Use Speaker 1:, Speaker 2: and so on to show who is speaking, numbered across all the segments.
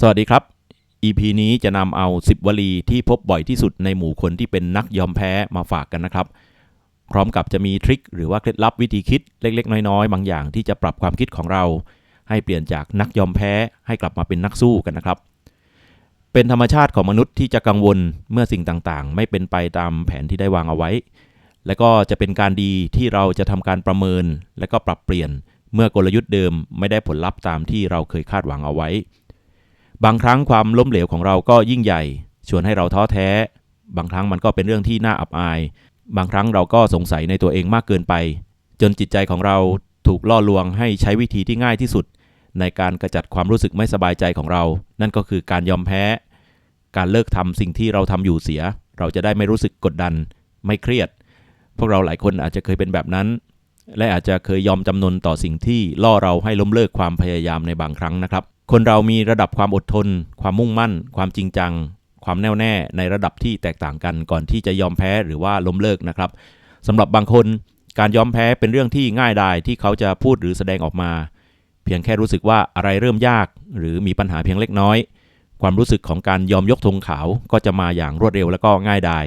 Speaker 1: สวัสดีครับ EP นี้จะนำเอา 10 วลีที่พบบ่อยที่สุดในหมู่คนที่เป็นนักยอมแพ้มาฝากกันนะครับ พร้อมกับจะมีทริคหรือว่าเคล็ดลับวิธีคิดเล็ก ๆ น้อยๆ บางอย่างที่จะปรับความคิดของเรา ให้เปลี่ยนจากนักยอมแพ้ให้กลับมาเป็นนักสู้กันนะครับ เป็นธรรมชาติของมนุษย์ที่จะกังวลเมื่อสิ่งต่างๆ ไม่เป็นไปตามแผนที่ได้วางเอาไว้ และก็จะเป็นการดีที่เราจะทำการประเมิน และก็ปรับเปลี่ยน เมื่อกลยุทธ์เดิมไม่ได้ผลลัพธ์ตามที่เราเคยคาดหวังเอาไว้ บางครั้งความล้มเหลวของเราก็ยิ่งใหญ่ ชวนให้เราท้อแท้ บางครั้งมันก็เป็นเรื่องที่น่าอับอาย บางครั้งเราก็สงสัยในตัวเองมากเกินไป จนจิตใจของเราถูกล่อลวงให้ใช้วิธีที่ง่ายที่สุด ในการกระจัดความรู้สึกไม่สบายใจของเรา นั่นก็คือการยอมแพ้ การเลิกทำสิ่งที่เราทำอยู่เสีย เราจะได้ไม่รู้สึกกดดัน ไม่เครียด พวกเราหลายคนอาจจะเคยเป็นแบบนั้น และอาจจะเคยยอมจำนนต่อสิ่งที่ล่อเราให้ล้มเลิกความพยายามในบางครั้งนะครับ คนเรามีระดับความอดทน ความมุ่งมั่น ความจริงจัง ความแน่วแน่ในระดับที่แตกต่างกันก่อนที่จะยอมแพ้หรือว่าล้มเลิกนะครับสำหรับบางคนการยอมแพ้เป็นเรื่องที่ง่ายดายที่เขาจะพูดหรือแสดงออกมา เพียงแค่รู้สึกว่าอะไรเริ่มยาก หรือมีปัญหาเพียงเล็กน้อย ความรู้สึกของการยอมยกธงขาวก็จะมาอย่างรวดเร็วและก็ง่ายดาย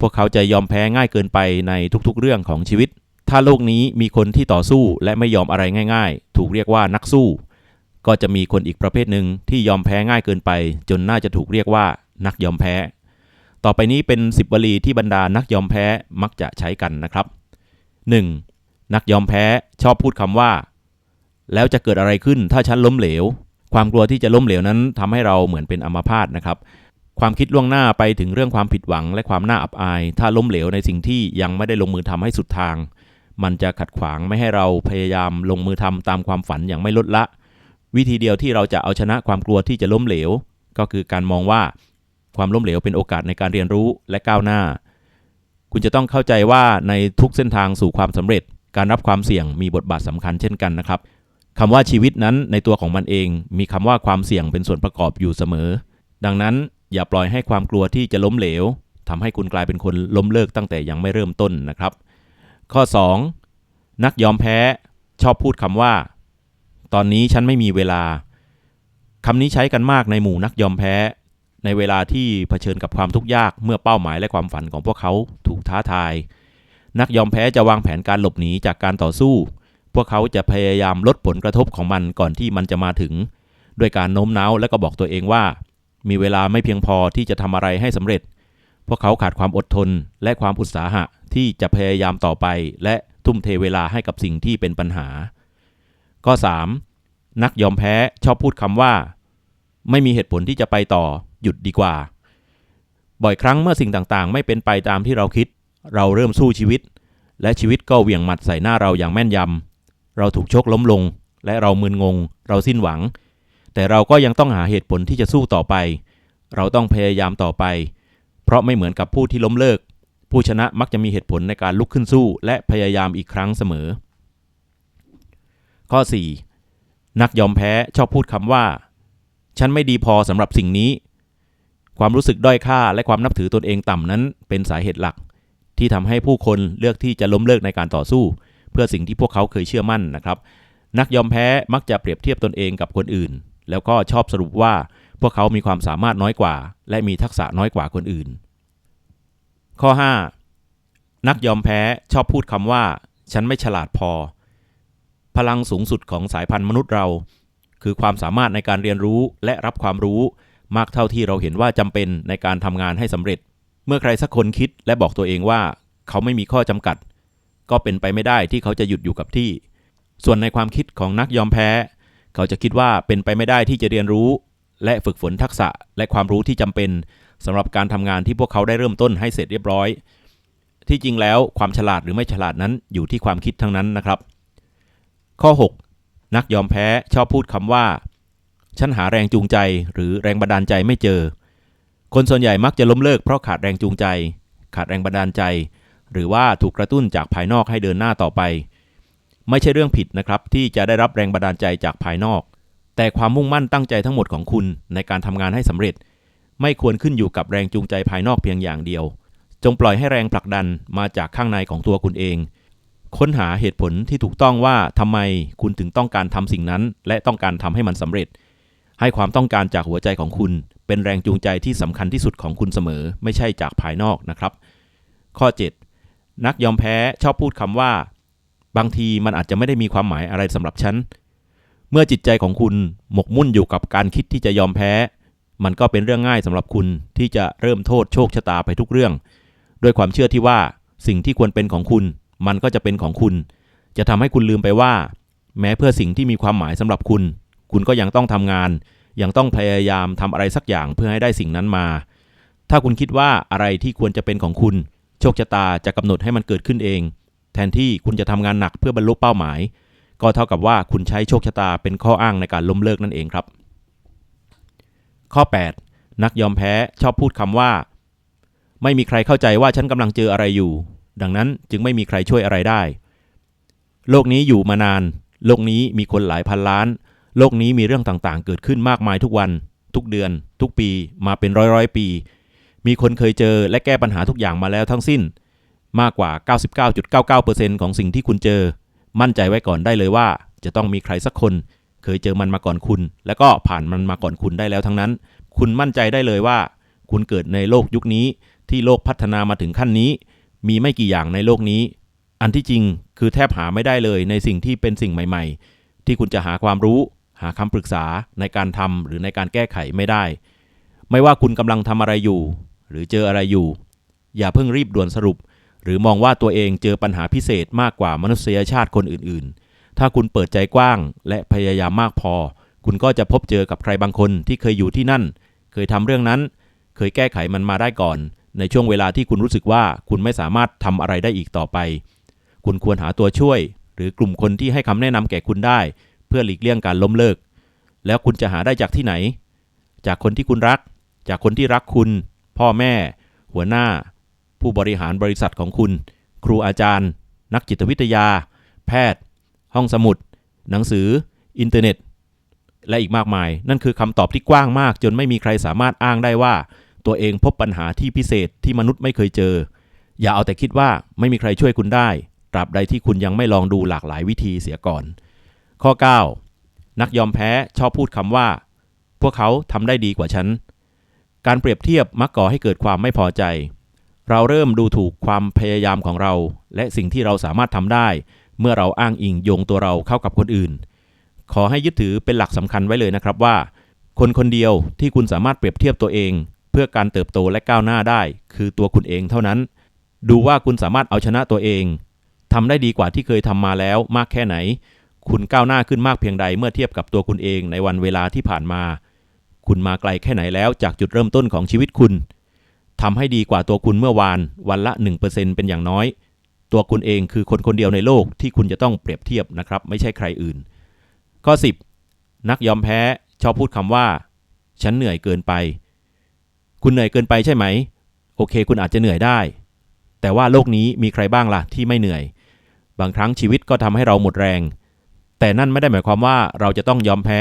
Speaker 1: พวกเขาจะยอมแพ้ง่ายเกินไปในทุกๆ เรื่องของชีวิต ถ้าโลกนี้มีคนที่ต่อสู้และไม่ยอมอะไรง่าย ๆ ถูกเรียกว่านักสู้ ก็จะมีคนอีกประเภทหนึ่งที่ยอมแพ้ง่ายเกินไป จนน่าจะถูกเรียกว่า นักยอมแพ้ ต่อไปนี้เป็น 10วลีที่บรรดานักยอมแพ้มักจะใช้กันนะครับ 1. นักยอมแพ้ชอบพูดคำว่า แล้วจะเกิดอะไรขึ้นถ้าฉันล้มเหลว ความกลัวที่จะล้มเหลวนั้นทำให้เราเหมือนเป็นอัมพาตนะครับ ความคิดล่วงหน้าไปถึงเรื่องความผิดหวังและความน่าอับอาย ถ้าล้มเหลวในสิ่งที่ยังไม่ได้ลงมือทำให้สุดทาง มันจะขัดขวางไม่ให้เราพยายามลงมือทำตามความฝันอย่างไม่ลดละ วิธีเดียวที่เราจะเอาชนะความกลัวที่จะล้มเหลว ก็คือการมองว่าความล้มเหลวเป็นโอกาสในการเรียนรู้และก้าวหน้า คุณจะต้องเข้าใจว่าในทุกเส้นทางสู่ความสำเร็จ การรับความเสี่ยงมีบทบาทสำคัญเช่นกันนะครับคำว่าชีวิตนั้นในตัวของมันเอง มีคำว่าความเสี่ยงเป็นส่วนประกอบอยู่เสมอ ดังนั้นอย่าปล่อยให้ความกลัวที่จะล้มเหลวทำให้คุณกลายเป็นคนล้มเลิกตั้งแต่ยังไม่เริ่มต้นนะครับ ข้อ 2. นักยอมแพ้ชอบพูดคำว่า ตอนนี้ฉันไม่มีเวลาคำนี้ใช้กันมากในหมู่นักยอมแพ้ ในเวลาที่เผชิญกับความทุกข์ยากเมื่อเป้าหมายและความฝันของพวกเขาถูกท้าทาย นักยอมแพ้จะวางแผนการหลบหนีจากการต่อสู้ พวกเขาจะพยายามลดผลกระทบของมันก่อนที่มันจะมาถึง ด้วยการโน้มน้าวและก็บอกตัวเองว่า มีเวลาไม่เพียงพอที่จะทำอะไรให้สำเร็จ พวกเขาขาดความอดทนและความอุตสาหะที่จะพยายามต่อไป และทุ่มเทเวลาให้กับสิ่งที่เป็นปัญหา ข้อ 3. นักยอมแพ้ชอบพูดคำว่า ไม่มีเหตุผลที่จะไปต่อหยุดดีกว่า บ่อยครั้งเมื่อสิ่งต่างๆ ไม่เป็นไปตามที่เราคิด เราเริ่มสู้ชีวิต และชีวิตก็เหวี่ยงหมัดใส่หน้าเราอย่างแม่นยำเราถูกชกล้มลง และเรามึนงง เราสิ้นหวัง แต่เราก็ยังต้องหาเหตุผลที่จะสู้ต่อไป เราต้องพยายามต่อไป เพราะไม่เหมือนกับผู้ที่ล้มเลิก ผู้ชนะมักจะมีเหตุผลในการลุกขึ้นสู้ และพยายามอีกครั้งเสมอ ข้อ 4. นักยอมแพ้ชอบพูดคำว่า ฉันไม่ดีพอสำหรับสิ่งนี้ ความรู้สึกด้อยค่าและความนับถือตนเองต่ำนั้น เป็นสาเหตุหลัก ที่ทำให้ผู้คนเลือกที่จะล้มเลิกในการต่อสู้ เพื่อสิ่งที่พวกเขาเคยเชื่อมั่นนะครับ นักยอมแพ้มักจะเปรียบเทียบตนเองกับคนอื่น แล้วก็ชอบสรุปว่าพวกเขามีความสามารถน้อยกว่า และมีทักษะน้อยกว่าคนอื่น ข้อ 5. นักยอมแพ้ชอบพูดคำว่า ฉันไม่ฉลาดพอ พลังสูงสุดของสายพันธุ์มนุษย์เรา คือความสามารถในการเรียนรู้และรับความรู้ มากเท่าที่เราเห็นว่าจำเป็นในการทำงานให้สำเร็จ เมื่อใครสักคนคิดและบอกตัวเองว่า เขาไม่มีข้อจำกัด ก็เป็นไปไม่ได้ที่เขาจะหยุดอยู่กับที่ ส่วนในความคิดของนักยอมแพ้ เขาจะคิดว่าเป็นไปไม่ได้ที่จะเรียนรู้ และฝึกฝนทักษะและความรู้ที่จำเป็นสำหรับการทำงานที่พวกเขาได้เริ่มต้นให้เสร็จเรียบร้อย ที่จริงแล้วความฉลาดหรือไม่ฉลาดนั้นอยู่ที่ความคิดทั้งนั้นนะครับ ข้อ 6 นักยอมแพ้ชอบพูดคำว่า ฉันหาแรงจูงใจหรือแรงบันดาลใจไม่เจอ คนส่วนใหญ่มักจะล้มเลิกเพราะขาดแรงจูงใจ ขาดแรงบันดาลใจ หรือว่าถูกกระตุ้นจากภายนอกให้เดินหน้าต่อไป ไม่ใช่เรื่องผิดนะครับ ที่จะได้รับแรงบันดาลใจจากภายนอก แต่ความมุ่งมั่นตั้งใจทั้งหมดของคุณในการทำงานให้สำเร็จ ไม่ควรขึ้นอยู่กับแรงจูงใจภายนอกเพียงอย่างเดียว จงปล่อยให้แรงผลักดันมาจากข้างในของตัวคุณเอง ค้นหาเหตุผลที่ถูกต้องว่าทำไมคุณถึงต้องการทำสิ่งนั้น และต้องการทำให้มันสำเร็จ ให้ความต้องการจากหัวใจของคุณ เป็นแรงจูงใจที่สำคัญที่สุดของคุณเสมอ ไม่ใช่จากภายนอกนะครับ ข้อ 7 นักยอมแพ้ชอบพูดคำว่า บางทีมันอาจจะไม่ได้มีความหมายอะไรสำหรับฉันเมื่อจิตใจของคุณหมกมุ่นอยู่กับการคิดที่จะยอมแพ้ มันก็เป็นเรื่องง่ายสำหรับคุณที่จะเริ่มโทษโชคชะตาไปทุกเรื่อง ด้วยความเชื่อที่ว่าสิ่งที่ควรเป็นของคุณ มันก็จะเป็นของคุณ จะทำให้คุณลืมไปว่า แม้เพื่อสิ่งที่มีความหมายสำหรับคุณ คุณก็ยังต้องทำงาน ยังต้องพยายามทำอะไรสักอย่างเพื่อให้ได้สิ่งนั้นมา ถ้าคุณคิดว่าอะไรที่ควรจะเป็นของคุณ โชคชะตาจะกำหนดให้มันเกิดขึ้นเอง แทนที่คุณจะทำงานหนักเพื่อบรรลุเป้าหมาย ก็เท่ากับว่าคุณใช้โชคชะตาเป็นข้ออ้างในการล้มเลิกนั่นเองครับ ข้อ 8 นักยอมแพ้ชอบพูดคำว่า ไม่มีใครเข้าใจว่าฉันกำลังเจออะไรอยู่ ดังนั้นจึงไม่มีใครช่วยอะไรได้ โลกนี้อยู่มานาน โลกนี้มีคนหลายพันล้าน โลกนี้มีเรื่องต่างๆ เกิดขึ้นมากมายทุกวัน ทุกเดือน ทุกปี มาเป็นร้อยร้อยปี มีคนเคยเจอและแก้ปัญหาทุกอย่างมาแล้วทั้งสิ้น มากกว่า 99.99%ของสิ่งที่คุณเจอ มั่นใจไว้ก่อนได้เลยว่า จะต้องมีใครสักคน เคยเจอมันมาก่อนคุณ แล้วก็ผ่านมันมาก่อนคุณได้แล้วทั้งนั้น คุณมั่นใจได้เลยว่า คุณเกิดในโลกยุคนี้ที่โลกพัฒนามาถึงขั้นนี้ มีไม่กี่อย่างในโลกนี้ อันที่จริงคือแทบหาไม่ได้เลยในสิ่งที่เป็นสิ่งใหม่ ๆ ที่คุณจะหาความรู้ หาคำปรึกษาในการทำหรือในการแก้ไขไม่ได้ ไม่ว่าคุณกำลังทำอะไรอยู่ หรือเจออะไรอยู่ อย่าเพิ่งรีบด่วนสรุป หรือมองว่าตัวเองเจอปัญหาพิเศษมากกว่ามนุษยชาติคนอื่น ๆ ถ้าคุณเปิดใจกว้าง และพยายามมากพอ คุณก็จะพบเจอกับใครบางคนที่เคยอยู่ที่นั่น เคยทำเรื่องนั้น เคยแก้ไขมันมาได้ก่อน ในช่วงเวลาที่คุณรู้สึกว่าคุณไม่สามารถทำอะไรได้อีกต่อไป คุณควรหาตัวช่วย หรือกลุ่มคนที่ให้คำแนะนำแก่คุณได้ เพื่อหลีกเลี่ยงการล้มเลิก แล้วคุณจะหาได้จากที่ไหน จากคนที่คุณรัก จากคนที่รักคุณ พ่อแม่ หัวหน้า ผู้บริหารบริษัทของคุณ ครูอาจารย์ นักจิตวิทยา แพทย์ ห้องสมุด หนังสือ อินเทอร์เน็ต และอีกมากมาย นั่นคือคำตอบที่กว้างมาก จนไม่มีใครสามารถอ้างได้ว่า ตัวเองพบปัญหาที่พิเศษที่มนุษย์ไม่เคยเจอ อย่าเอาแต่คิดว่าไม่มีใครช่วยคุณได้ ตราบใดที่คุณยังไม่ลองดูหลากหลายวิธีเสียก่อน ข้อ 9 นักยอมแพ้ชอบพูดคำว่า พวกเขาทำได้ดีกว่าฉัน การเปรียบเทียบมักก่อให้เกิดความไม่พอใจ เราเริ่มดูถูกความพยายามของเรา และสิ่งที่เราสามารถทำได้ เมื่อเราอ้างอิงโยงตัวเราเข้ากับคนอื่น ขอให้ยึดถือเป็นหลักสำคัญไว้เลยนะครับว่า คนคนเดียวที่คุณสามารถเปรียบเทียบตัวเอง เพื่อการเติบโตและก้าวหน้าได้ คือตัวคุณเองเท่านั้น ดูว่าคุณสามารถเอาชนะตัวเองทำได้ดีกว่าที่เคยทำมาแล้วมากแค่ไหน คุณก้าวหน้าขึ้นมากเพียงใดเมื่อเทียบกับตัวคุณเองในวันเวลาที่ผ่านมา คุณมาไกลแค่ไหนแล้วจากจุดเริ่มต้นของชีวิตคุณทำให้ดีกว่าตัวคุณเมื่อวานวันละ 1%เป็นอย่างน้อย ตัวคุณเองคือคนคนเดียวในโลกที่คุณจะต้องเปรียบเทียบนะครับ ไม่ใช่ใครอื่น ข้อ 10 นักยอมแพ้ชอบพูดคำว่า ฉันเหนื่อยเกินไป คุณเหนื่อยเกินไปใช่ไหม โอเค คุณอาจจะเหนื่อยได้ แต่ว่าโลกนี้มีใครบ้างล่ะที่ไม่เหนื่อย บางครั้งชีวิตก็ทำให้เราหมดแรง แต่นั่นไม่ได้หมายความว่าเราจะต้องยอมแพ้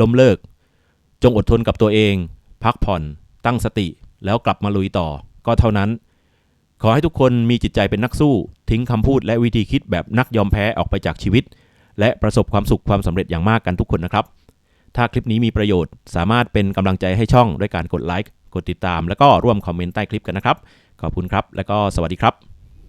Speaker 1: ล้มเลิก จงอดทนกับตัวเอง พักผ่อน ตั้งสติ แล้วกลับมาลุยต่อ ก็เท่านั้น ขอให้ทุกคนมีจิตใจเป็นนักสู้ ทิ้งคำพูดและวิธีคิดแบบนักยอมแพ้ออกไปจากชีวิต และประสบความสุขความสำเร็จอย่างมากกันทุกคนนะครับถ้าคลิปนี้มีประโยชน์ สามารถเป็นกำลังใจให้ช่องด้วยการกดไลค์ กดติดตาม แล้วก็ร่วมคอมเมนต์ใต้คลิปกันนะครับ ขอบคุณครับ แล้วก็สวัสดีครับ